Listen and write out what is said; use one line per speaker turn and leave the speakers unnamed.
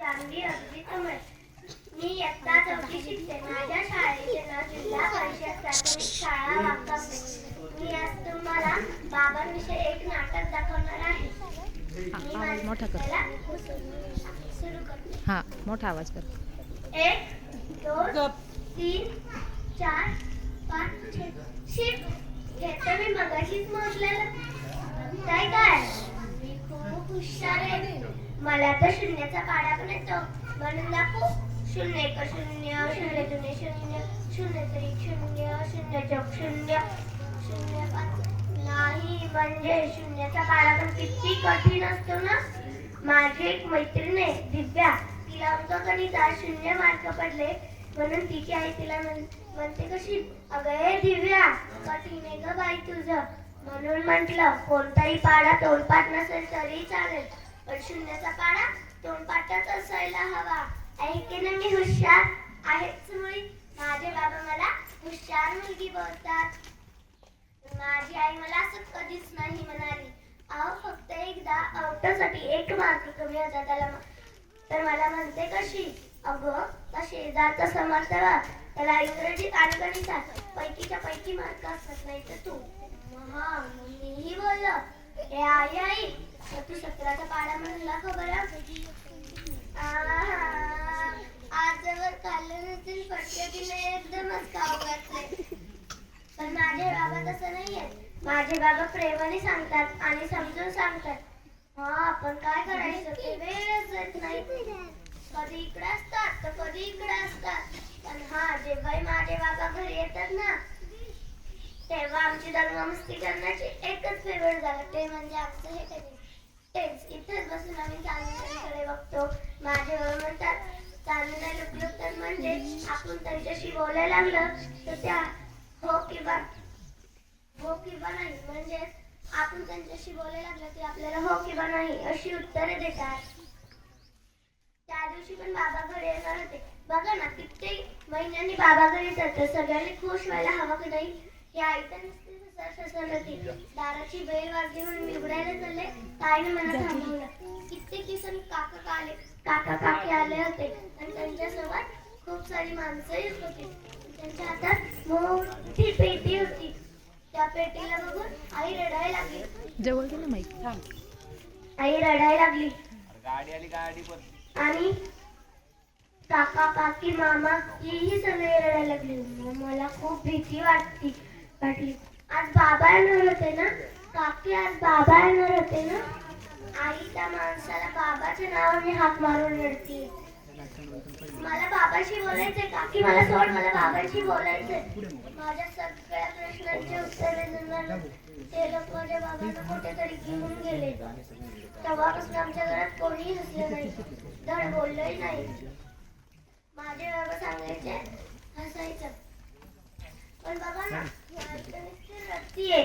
जानवी अगदी मी इयत्ता चौथी शिकते. माझ्या शाळेचे नाव जिल्हा परिषद प्राथमिक शाळा वाकापे मी आज तुम्हाला बाबांविषयी एक नाटक दाखवणार आहे. मी
आवाज
माझ्या
मोठा कर.
त्याला सुरू करते.
हा मोठा आवाज कर.
एक दोन तीन चार पाच छे. शिप हे तर मी मगाशीच मोजलेलं. काय? मला तर शून्याचा पाडा पण येतो. म्हणून दाखवू. शून्य एक शून्य शून्य दोन शून्य शून्य त्रिक शून्य शून्य चौक शून्य. शून्य पाच. नाही म्हणजे शून्याचा पाडा पण किती कठीण असतो ना? माझी एक मैत्रीण आहे दिव्या. तिला अंकगणितात शून्य मार्क पडले. म्हणून तिची आई तिला म्हणते कशी? अगं हे दिव्या कठीण आहे ग बाई तुझं. म्हणून म्हटलं कोणताही पाडा तोंडपाठ नसेल तरी चालेल. पण शून्याचा पाडा तोंडपाठच असायला हवा. ऐके ना मी हुशार? आहेच मुळी माझे बाबा मला हुशार मुलगी बोलतात. माझी आई मला असं कधीच नाही म्हणाली. अहो फक्त एकदा औटासाठी एक मार्क कमी होता. त्याला तर मला म्हणते कशी? अगं त्या शेजारचा समर्थवा त्याला इंग्रजीत आणि गणितात पैकीच्या पैकी मार्क असतात नाही तर तू हा मीही बोललो. हे आई आई तर तू पाडा म्हणला खबर आजवर खाल्लं नसेल नाही एकदमच खाऊ घातले पण माझे बाबा तसं नाहीये. माझे बाबा प्रेमाने सांगतात आणि समजून सांगतात. हा आपण काय करायचं? ते वेळच येत नाही. कधी इकडे असतात तर कधी इकडे असतात. पण हा जेव्हाही माझे बाबा घरी येतात ना तेव्हा आमची दंगामस्ती करण्याची एकच फेवरेट झालं ते म्हणजे आमचं हे कधी? आम्ही चांदण्याकडे बघतो. माझे म्हणतात चांदण्या लुकलो तर म्हणजे आपण त्यांच्याशी बोलायला लागलं तर त्या हो किंवा हो किंवा नाही. म्हणजे आपण त्यांच्याशी बोलायला लागलं की आपल्याला हो किंवा नाही अशी उत्तरे देतात. त्या दिवशी पण बाबा घरी येणार होते. बघा ना कित्येक महिन्यांनी बाबा घरी जातात सगळ्यांनी खुश व्हायला हवं की नाही? ही नुसती दाराची बेल वाजली म्हणून मी चालले. ताईने मला थांबवलं. कित्येक दिवसांनी काका आले? काका काकी आले होते. आणि त्यांच्यासोबत खूप सारी माणसंही होती. त्यांच्या हातात मोठी पेटी होती. त्या पेटीला बघून आई रडायला लागली.
जवळ ना माईक थांब.
आई रडायला लागली.
गाडी आली गाडी पण.
आणि काका काकी मामा हेही सगळे रडायला लागले. मला खूप भीती वाटती. आज बाबा येणार होते ना? काकी आज बाबा येणार होते ना? आई त्या माणसाला बाबाच्या नावाने हाक मारून रडते मला बाबाशी बोलायचंय काकी मला सोड मला बाबाशी बोलायचंय. माझ्या सगळ्या प्रश्नांची उत्तरे देणार ते लोक माझ्या बाबांना कुठेतरी घेऊन गेले. तेव्हापासून आमच्या घरात कोणीही हसलं नाही. धड बोललंही नाही. माझे बाबा सांगायचे हसायचं. पण बाबा ना ही आई तर नुसती रडतीये